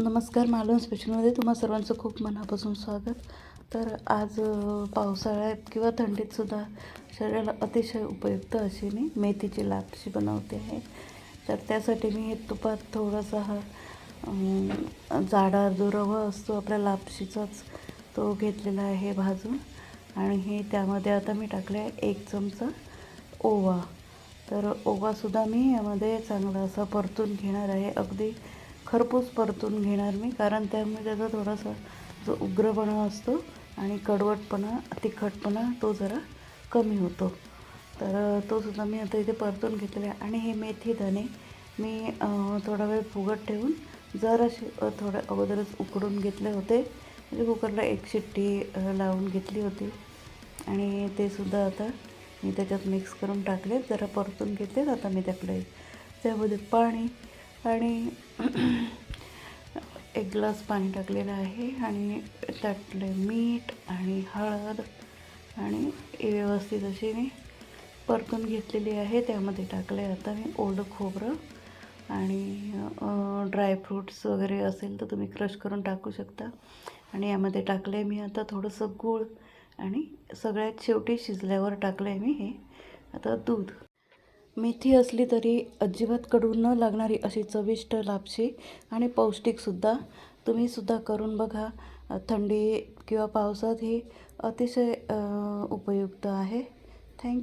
नमस्कार मालवण स्पेशलमध्ये तुम्हा सर्वांचं खूप मनापासून स्वागत. तर आज पावसाळ्यात किंवा थंडीतसुद्धा शरीराला अतिशय उपयुक्त अशी मी मेथीची लापशी बनवते आहे. तर त्यासाठी मी हे तुपात थोडासा हा जाडा जो रवा असतो आपल्या लापशीचाच तो घेतलेला आहे भाजून. आणि हे त्यामध्ये आता मी टाकले आहे एक चमचा ओवा. तर ओवासुद्धा मी यामध्ये चांगला असा परतून घेणार आहे. अगदी खरपूस परतून घेणार मी कारण त्यामुळे त्याचा थोडासा जो उग्रपणा असतो आणि कडवटपणा तिखटपणा तो जरा कमी होतो. तर तो सुद्धा मी आता इथे परतून घेतलेला आहे. आणि हे मेथी दाणे मी थोडा वेळ फुगत ठेवून जराशे अं, थोड्या अगोदरच उकडून घेतले होते. म्हणजे कुकरला एक शिट्टी लावून घेतली होती. आणि ते सुद्धा आता मी त्याच्यात मिक्स करून टाकले. जरा परतून घेतले आता मी त्याकडे त्यामध्ये पाणी आणि एक ग्लास पाणी टाकलेलं आहे आणि त्यातले मीठ आणि हळद आणि व्यवस्थित अशी मी परतून घेतलेली आहे. त्यामध्ये टाकले आता मी ओलं खोबरं आणि ड्रायफ्रूट्स वगैरे असेल तर तुम्ही क्रश करून टाकू शकता. आणि यामध्ये टाकलं आहे मी आता थोडंसं गूळ आणि सगळ्यात शेवटी शिजल्यावर टाकलं आहे मी हे. आता दूध. मेथी असली तरी अजिबात कडू न लागणारी अशी चविष्ट लापशी आणि पौष्टिकसुद्धा तुम्हीसुद्धा करून बघा. थंडी किंवा पावसात ही अतिशय उपयुक्त आहे. थँक्यू.